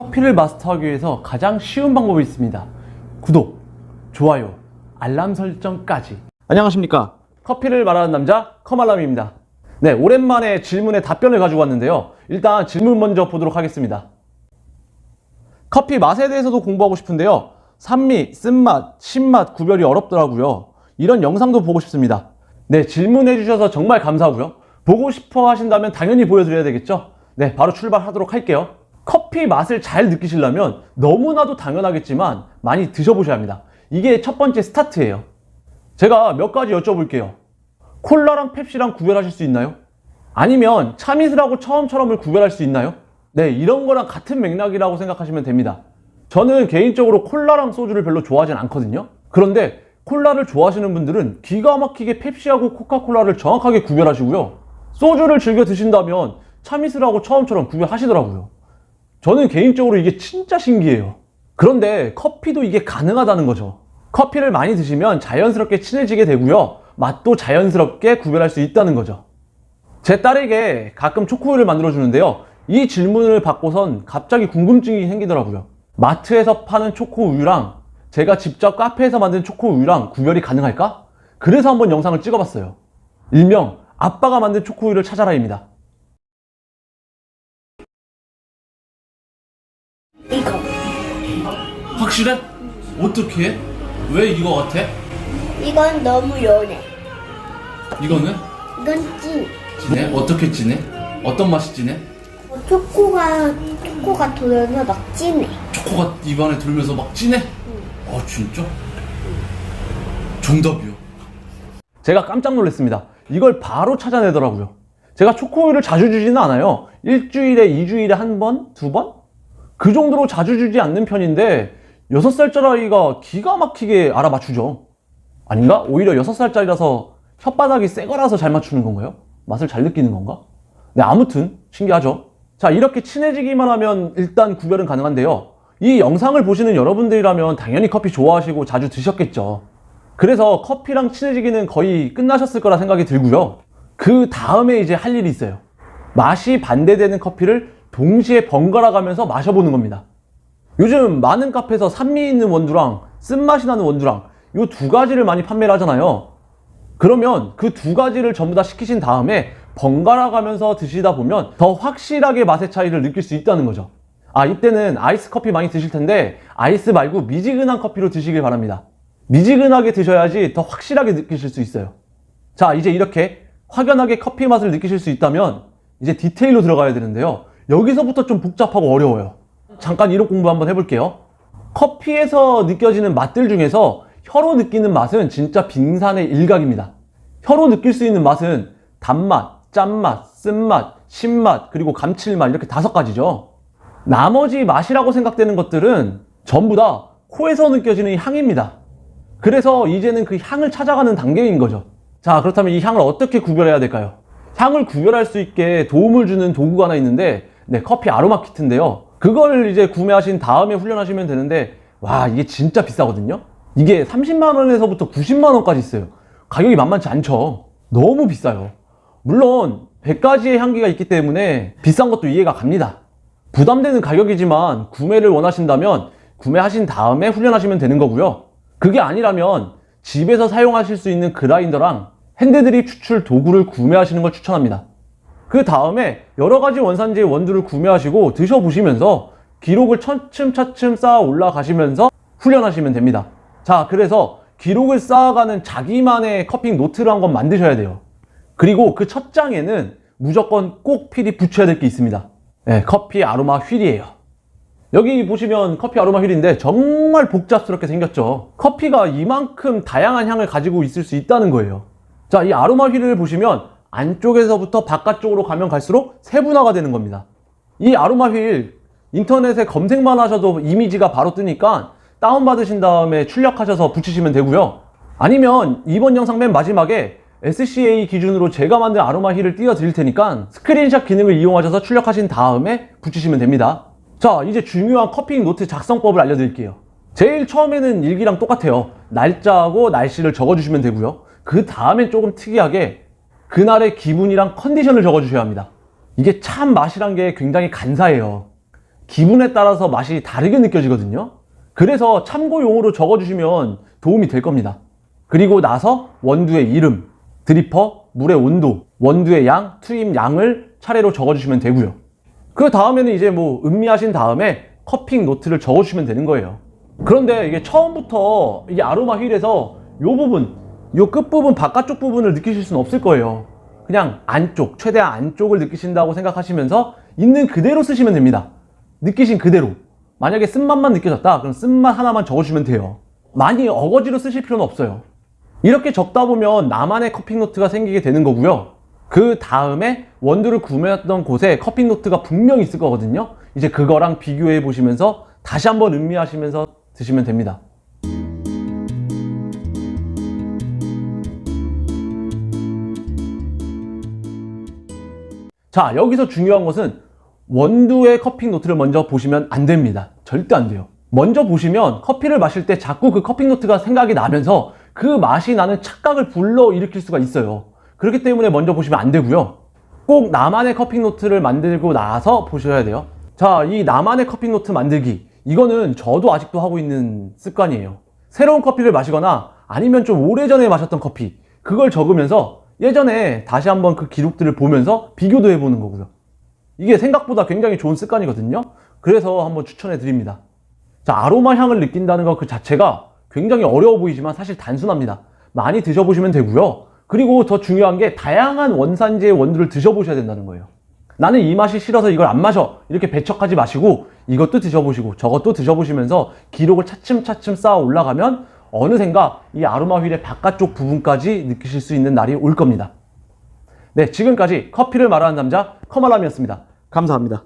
커피를 마스터하기 위해서 가장 쉬운 방법이 있습니다. 구독, 좋아요, 알람 설정까지. 안녕하십니까. 커피를 말하는 남자, 커말람입니다. 네, 오랜만에 질문에 답변을 가지고 왔는데요. 일단 질문 먼저 보도록 하겠습니다. 커피 맛에 대해서도 공부하고 싶은데요. 산미, 쓴맛, 신맛 구별이 어렵더라고요. 이런 영상도 보고 싶습니다. 네, 질문해 주셔서 정말 감사하고요. 보고 싶어 하신다면 당연히 보여드려야 되겠죠? 네, 바로 출발하도록 할게요. 커피 맛을 잘 느끼시려면 너무나도 당연하겠지만 많이 드셔보셔야 합니다. 이게 첫 번째 스타트예요. 제가 몇 가지 여쭤볼게요. 콜라랑 펩시랑 구별하실 수 있나요? 아니면 참이슬하고 처음처럼을 구별할 수 있나요? 네, 이런 거랑 같은 맥락이라고 생각하시면 됩니다. 저는 개인적으로 콜라랑 소주를 별로 좋아하진 않거든요. 그런데 콜라를 좋아하시는 분들은 기가 막히게 펩시하고 코카콜라를 정확하게 구별하시고요. 소주를 즐겨 드신다면 참이슬하고 처음처럼 구별하시더라고요. 저는 개인적으로 이게 진짜 신기해요. 그런데 커피도 이게 가능하다는 거죠. 커피를 많이 드시면 자연스럽게 친해지게 되고요. 맛도 자연스럽게 구별할 수 있다는 거죠. 제 딸에게 가끔 초코우유를 만들어 주는데요. 이 질문을 받고선 갑자기 궁금증이 생기더라고요. 마트에서 파는 초코우유랑 제가 직접 카페에서 만든 초코우유랑 구별이 가능할까? 그래서 한번 영상을 찍어봤어요. 일명 아빠가 만든 초코우유를 찾아라입니다. 이거 확실해? 어떻게? 왜 이거 같아? 이건 너무 연해 이거는 이건 찐 진해? 어떻게 진해? 어떤 맛이 진해? 어, 초코가 초코가 돌면서 막 진해 초코가 입안에 들면서 막 진해? 아 진짜? 정답이요. 제가 깜짝 놀랐습니다. 이걸 바로 찾아내더라고요. 제가 초코우유를 자주 주지는 않아요. 일주일에, 이주일에 한 번, 두 번? 그 정도로 자주 주지 않는 편인데, 6살짜리 아이가 기가 막히게 알아맞추죠. 아닌가? 오히려 6살짜리라서 혓바닥이 새 거라서 잘 맞추는 건가요? 맛을 잘 느끼는 건가? 네, 아무튼 신기하죠. 자, 이렇게 친해지기만 하면 일단 구별은 가능한데요. 이 영상을 보시는 여러분들이라면 당연히 커피 좋아하시고 자주 드셨겠죠. 그래서 커피랑 친해지기는 거의 끝나셨을 거라 생각이 들고요. 그 다음에 이제 할 일이 있어요. 맛이 반대되는 커피를 동시에 번갈아 가면서 마셔보는 겁니다. 요즘 많은 카페에서 산미 있는 원두랑 쓴맛이 나는 원두랑 이 두 가지를 많이 판매를 하잖아요. 그러면 그 두 가지를 전부 다 시키신 다음에 번갈아 가면서 드시다 보면 더 확실하게 맛의 차이를 느낄 수 있다는 거죠. 아, 이때는 아이스 커피 많이 드실 텐데 아이스 말고 미지근한 커피로 드시길 바랍니다. 미지근하게 드셔야지 더 확실하게 느끼실 수 있어요. 자, 이제 이렇게 확연하게 커피 맛을 느끼실 수 있다면 이제 디테일로 들어가야 되는데요. 여기서부터 좀 복잡하고 어려워요. 잠깐 이론 공부 한번 해볼게요. 커피에서 느껴지는 맛들 중에서 혀로 느끼는 맛은 진짜 빙산의 일각입니다. 혀로 느낄 수 있는 맛은 단맛, 짠맛, 쓴맛, 신맛, 그리고 감칠맛 이렇게 다섯 가지죠. 나머지 맛이라고 생각되는 것들은 전부 다 코에서 느껴지는 향입니다. 그래서 이제는 그 향을 찾아가는 단계인 거죠. 자, 그렇다면 이 향을 어떻게 구별해야 될까요? 향을 구별할 수 있게 도움을 주는 도구가 하나 있는데, 네, 커피 아로마 키트인데요. 그걸 이제 구매하신 다음에 훈련하시면 되는데, 와, 이게 진짜 비싸거든요? 이게 30만 원에서부터 90만 원까지 있어요. 가격이 만만치 않죠. 너무 비싸요. 물론, 100가지의 향기가 있기 때문에 비싼 것도 이해가 갑니다. 부담되는 가격이지만 구매를 원하신다면 구매하신 다음에 훈련하시면 되는 거고요. 그게 아니라면 집에서 사용하실 수 있는 그라인더랑 핸드드립 추출 도구를 구매하시는 걸 추천합니다. 그 다음에 여러 가지 원산지의 원두를 구매하시고 드셔보시면서 기록을 차츰차츰 쌓아 올라가시면서 훈련하시면 됩니다. 자, 그래서 기록을 쌓아가는 자기만의 커피 노트를 한번 만드셔야 돼요. 그리고 그 첫 장에는 무조건 꼭 필히 붙여야 될 게 있습니다. 네, 커피 아로마 휠이에요. 여기 보시면 커피 아로마 휠인데 정말 복잡스럽게 생겼죠. 커피가 이만큼 다양한 향을 가지고 있을 수 있다는 거예요. 자, 이 아로마 휠을 보시면 안쪽에서부터 바깥쪽으로 가면 갈수록 세분화가 되는 겁니다. 이 아로마 휠 인터넷에 검색만 하셔도 이미지가 바로 뜨니까 다운받으신 다음에 출력하셔서 붙이시면 되고요. 아니면 이번 영상 맨 마지막에 SCA 기준으로 제가 만든 아로마 힐을 띄워드릴 테니까 스크린샷 기능을 이용하셔서 출력하신 다음에 붙이시면 됩니다. 자, 이제 중요한 커피 노트 작성법을 알려드릴게요. 제일 처음에는 일기랑 똑같아요. 날짜하고 날씨를 적어주시면 되고요. 그 다음에 조금 특이하게 그날의 기분이랑 컨디션을 적어주셔야 합니다. 이게 참 맛이란 게 굉장히 간사해요. 기분에 따라서 맛이 다르게 느껴지거든요. 그래서 참고용으로 적어주시면 도움이 될 겁니다. 그리고 나서 원두의 이름, 드리퍼, 물의 온도, 원두의 양, 투입 양을 차례로 적어주시면 되고요. 그 다음에는 이제 뭐 음미하신 다음에 커핑 노트를 적어주시면 되는 거예요. 그런데 이게 처음부터 이게 아로마 휠에서 요 부분, 요 끝부분, 바깥쪽 부분을 느끼실 수는 없을 거예요. 그냥 안쪽, 최대한 안쪽을 느끼신다고 생각하시면서 있는 그대로 쓰시면 됩니다. 느끼신 그대로. 만약에 쓴맛만 느껴졌다, 그럼 쓴맛 하나만 적어주시면 돼요. 많이 어거지로 쓰실 필요는 없어요. 이렇게 적다 보면 나만의 커핑 노트가 생기게 되는 거고요. 그 다음에 원두를 구매했던 곳에 커핑 노트가 분명히 있을 거거든요. 이제 그거랑 비교해 보시면서 다시 한번 음미하시면서 드시면 됩니다. 자, 여기서 중요한 것은 원두의 커핑 노트를 먼저 보시면 안 됩니다. 절대 안 돼요. 먼저 보시면 커피를 마실 때 자꾸 그 커핑 노트가 생각이 나면서 그 맛이 나는 착각을 불러일으킬 수가 있어요. 그렇기 때문에 먼저 보시면 안 되고요. 꼭 나만의 커핑 노트를 만들고 나서 보셔야 돼요. 자, 이 나만의 커핑 노트 만들기. 이거는 저도 아직도 하고 있는 습관이에요. 새로운 커피를 마시거나 아니면 좀 오래전에 마셨던 커피. 그걸 적으면서 예전에 다시 한번 그 기록들을 보면서 비교도 해보는 거고요. 이게 생각보다 굉장히 좋은 습관이거든요. 그래서 한번 추천해 드립니다. 자, 아로마 향을 느낀다는 것 그 자체가 굉장히 어려워 보이지만 사실 단순합니다. 많이 드셔보시면 되고요. 그리고 더 중요한 게 다양한 원산지의 원두를 드셔보셔야 된다는 거예요. 나는 이 맛이 싫어서 이걸 안 마셔. 이렇게 배척하지 마시고 이것도 드셔보시고 저것도 드셔보시면서 기록을 차츰차츰 쌓아 올라가면 어느샌가 이 아로마 휠의 바깥쪽 부분까지 느끼실 수 있는 날이 올 겁니다. 네, 지금까지 커피를 말하는 남자 커말람이었습니다. 감사합니다.